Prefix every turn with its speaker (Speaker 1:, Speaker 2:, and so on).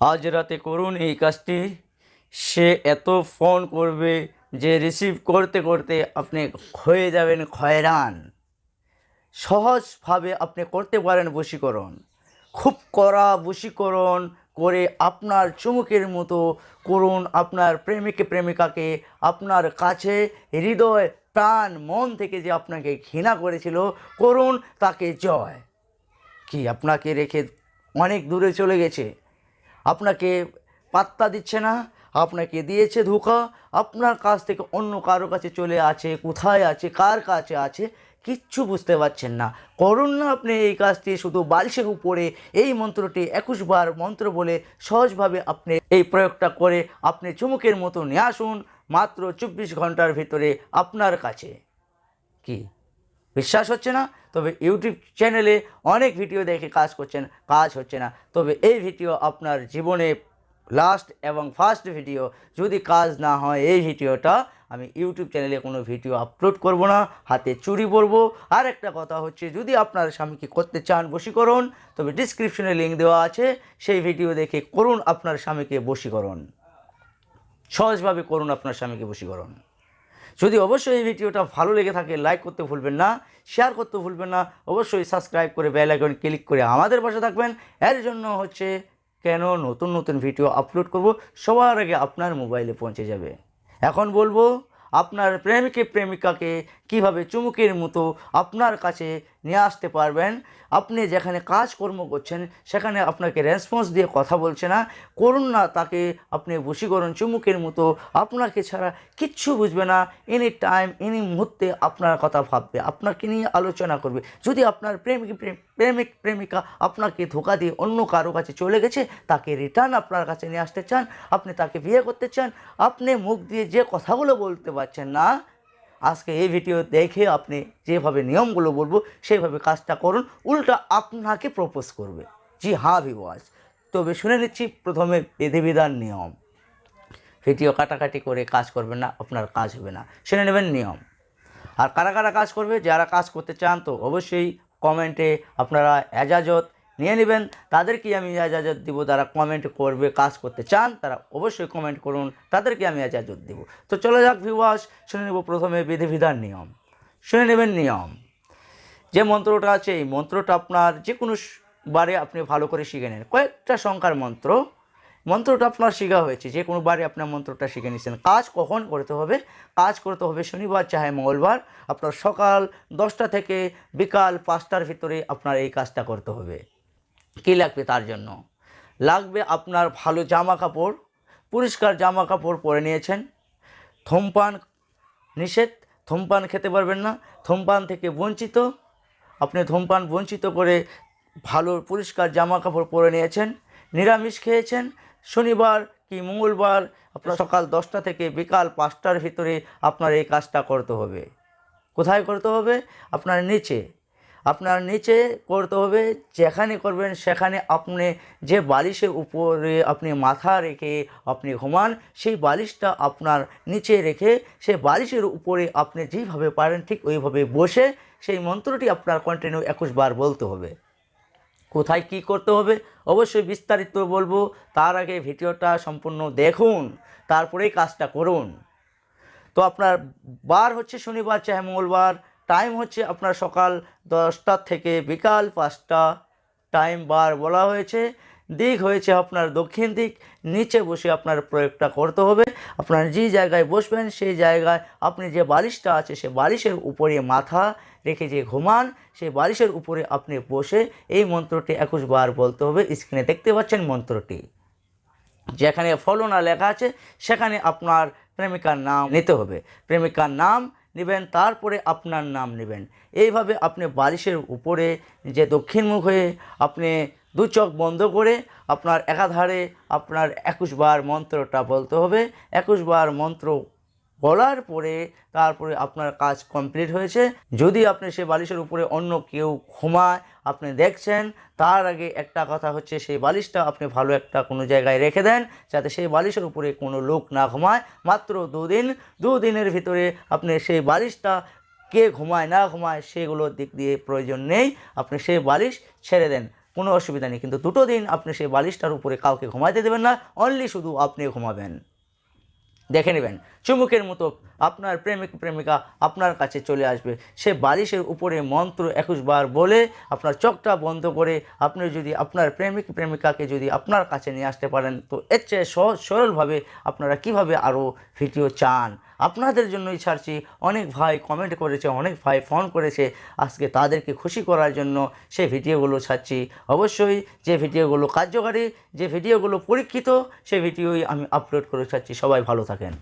Speaker 1: আজ রাতে করুন এই কাজটি। সে এত ফোন করবে যে রিসিভ করতে করতে আপনি হয়ে যাবেন খয়রান সহজভাবে আপনি করতে পারেন বশীকরণ। খুব কড়া বশীকরণ করে আপনার চুমুকের মতো করুন আপনার প্রেমিক প্রেমিকাকে। আপনার কাছে হৃদয়, প্রাণ, মন থেকে যে আপনাকে ঘৃণা করেছিল, করুন তাকে জয়। কি আপনাকে রেখে অনেক দূরে চলে গেছে? আপনাকে পাত্তা দিচ্ছে না, আপনাকে দিয়েছে ধোকা, আপনার কাছ থেকে অন্য কারও কাছে চলে আছে, কোথায় আছে, কার কাছে আছে, কিচ্ছু বুঝতে পারছেন না। করুন না আপনি এই কাজটি, শুধু বালিশের উপরে এই মন্ত্রটি একুশ বার মন্ত্র বলে সহজভাবে আপনি এই প্রয়োগটা করে আপনি চুমুকের মতো নিয়ে আসুন মাত্র চব্বিশ ঘণ্টার ভিতরে আপনার কাছে। কি? বিশ্বাস হচ্ছে না, তবে ইউটিউব চ্যানেলে অনেক ভিডিও দেখে কাজ করছেন, কাজ হচ্ছে না। তবে এই ভিডিও আপনার জীবনে লাস্ট এবং ফার্স্ট ভিডিও যদি কাজ না হয় এই ভিডিওটা, আমি ইউটিউব চ্যানেলে কোনো ভিডিও আপলোড করব না, হাতে চুরি পরবো আর একটা কথা হচ্ছে, যদি আপনার স্বামীকে করতে চান বশীকরণ, তবে ডিসক্রিপশনে লিঙ্ক দেওয়া আছে, সেই ভিডিও দেখে করুন আপনার স্বামীকে বশীকরণ। সহজভাবে করুন আপনার স্বামীকে বশীকরণ। যদি অবশ্যই এই ভিডিওটা ভালো লেগে থাকে লাইক করতে ভুলবেন না শেয়ার করতে ভুলবেন না, অবশ্যই সাবস্ক্রাইব করে বেল আইকন ক্লিক করে আমাদের পাশে থাকবেন। এর জন্য হচ্ছে কেন নতুন নতুন ভিডিও আপলোড করব? সবার আগে আপনার মোবাইলে পৌঁছে যাবে। এখন বলব, আপনার প্রেমিকে প্রেমিকাকে কীভাবে চুমুকের মতো আপনার কাছে নিয়ে আসতে পারবেন। আপনি যেখানে কাজকর্ম করছেন, সেখানে আপনাকে রেসপন্স দিয়ে কথা বলছে না। করুন না তাকে, আপনি বসি করুন চুমুকের মতো। আপনাকে ছাড়া কিচ্ছু বুঝবে না। এনি টাইম এনি মুহূর্তে আপনার কথা ভাববে, আপনাকে নিয়ে আলোচনা করবে। যদি আপনার প্রেমিক, প্রেম- প্রেমিক, প্রেমিকা আপনাকে ধোকা দিয়ে অন্য কারও কাছে চলে গেছে, তাকে রিটার্ন আপনার কাছে নিয়ে আসতে চান, আপনি তাকে বিয়ে করতে চান, আপনি মুখ দিয়ে যে কথাগুলো বলতে পারছেন না আজকে এই ভিডিও দেখে আপনি যেভাবে নিয়মগুলো বলব, সেইভাবে কাজটা করুন। উল্টা আপনাকে প্রপোজ করবে। জি হ্যাঁ ভিওয়াজ তবে শুনে নিচ্ছি প্রথমে বিধিবিধান নিয়ম। ভিডিও কাটাকাটি করে কাজ করবেন না, আপনার কাজ হবে না। শুনে নেবেন নিয়ম। আর কারা কারা কাজ করবে, যারা কাজ করতে চান তো অবশ্যই কমেন্টে আপনারা এজাজত নিয়ে নেবেন। তাদেরকে আমি এজাজত দিব, তারা কমেন্ট করবে, কাজ করতে চান, তারা অবশ্যই কমেন্ট করুন তাদেরকে আমি এজাজত দিব। তো চলে যাক ভিওয়াস শুনে নেব প্রথমে বিধিবিধান নিয়ম। শুনে নেবেন নিয়ম। যে মন্ত্রটা আছে, এই মন্ত্রটা আপনার যে কোনো বারে আপনি ভালো করে শিখে নেন। কয়েকটা সংখ্যার মন্ত্র। মন্ত্রটা আপনার শেখা হয়েছে যে কোনো বারে আপনার মন্ত্রটা শিখে নিচ্ছেন কাজ কখন করতে হবে? কাজ করতে হবে শনিবার চাহে মঙ্গলবার। আপনার সকাল দশটা থেকে বিকাল পাঁচটার ভিতরে আপনার এই কাজটা করতে হবে। কী লাগবে তার জন্য? লাগবে আপনার ভালো জামা কাপড় পরিষ্কার জামা কাপড় পরে নিয়েছেন। ধূমপান নিষেধ, ধূমপান খেতে পারবেন না। ধূমপান থেকে বঞ্চিত, আপনি ধূমপান বঞ্চিত করে ভালো, পরিষ্কার জামা কাপড় পরে নিয়েছেন, নিরামিষ খেয়েছেন। শনিবার কি মঙ্গলবার, আপনার সকাল দশটা থেকে বিকাল পাঁচটার ভিতরে আপনার এই কাজটা করতে হবে। কোথায় করতে হবে? আপনার নিচে। আপনার নিচে করতে হবে, যেখানে করবেন সেখানে আপনি যে বালিশের উপরে আপনি মাথা রেখে আপনি ঘুমান, সেই বালিশটা আপনার নিচে রেখে সেই বালিশের উপরে আপনি যেইভাবে পারেন ঠিক ওইভাবে বসে সেই মন্ত্রটি আপনার কন্টিনিউ একুশ বার বলতে হবে। কোথায় কি করতে হবে? অবশ্যই বিস্তারিত বলব। তার আগে ভিডিওটা সম্পূর্ণ দেখুন, তারপরেই কাজটা করুন। তো আপনার বার হচ্ছে শনিবার চাহে মঙ্গলবার। টাইম হচ্ছে আপনার সকাল দশটা থেকে বিকাল পাঁচটা। টাইম বার বলা হয়েছে। দিক হয়েছে আপনার দক্ষিণ দিক। নিচে বসে আপনার প্রয়োগটা করতে হবে। আপনার যে জায়গায় বসবেন, সেই জায়গায় আপনি যে বালিশটা আছে, সে বালিশের উপরে মাথা রেখে যে ঘুমান, সেই বালিশের উপরে আপনি বসে এই মন্ত্রটি একুশ বার বলতে হবে। স্ক্রিনে দেখতে পাচ্ছেন মন্ত্রটি। যেখানে ফলো না লেখা আছে, সেখানে আপনার প্রেমিকার নাম নিতে হবে। প্রেমিকার নাম নেবেন, তারপরে আপনার নাম নেবেন। এইভাবে আপনি বালিশের উপরে যে দক্ষিণমুখ হয়ে আপনি দু চোখ বন্ধ করে আপনার একাধারে আপনার একুশ বার মন্ত্রটা বলতে হবে। একুশ বার মন্ত্র বলার পরে তারপরে আপনার কাজ কমপ্লিট হয়েছে। যদি আপনি সে বালিশের উপরে অন্য কেউ ঘুমায়, আপনি দেখছেন, তার আগে একটা কথা হচ্ছে, সেই বালিশটা আপনি ভালো একটা কোনো জায়গায় রেখে দেন, যাতে সেই বালিশের উপরে কোনো লোক না ঘুমায়। মাত্র দুদিন, দুদিনের ভিতরে আপনি সেই বালিশটা কে ঘুমায়, না ঘুমায়, সেগুলোর দিক দিয়ে প্রয়োজন নেই। আপনি সেই বালিশ ছেড়ে দেন, কোনো অসুবিধা নেই। কিন্তু দুটো দিন আপনি সেই বালিশটার উপরে কাউকে ঘুমাইতে দেবেন না অনলি শুধু আপনি ঘুমাবেন। দেখে নেবেন। চুমুকের মতো আপনার প্রেমিক প্রেমিকা আপনার কাছে চলে আসবে। সে বালিশের উপরে মন্ত্র একুশবার বলে আপনার চোখটা বন্ধ করে আপনি যদি আপনার প্রেমিক প্রেমিকাকে যদি আপনার কাছে নিয়ে আসতে পারেন, তো এর চেয়ে সহজ সরলভাবে আপনারা কীভাবে আরও ভিডিও চান? আপনাদের জন্যই ছাড়ছি। অনেক ভাই কমেন্ট করেছে, অনেক ভাই ফোন করেছে। আজকে তাদেরকে খুশি করার জন্য সে ভিডিওগুলো ছাড়ছি। অবশ্যই যে ভিডিওগুলো কার্যকারী, যে ভিডিওগুলো পরীক্ষিত সে ভিডিওই আমি আপলোড করে ছাড়ছি। সবাই ভালো থাকেন।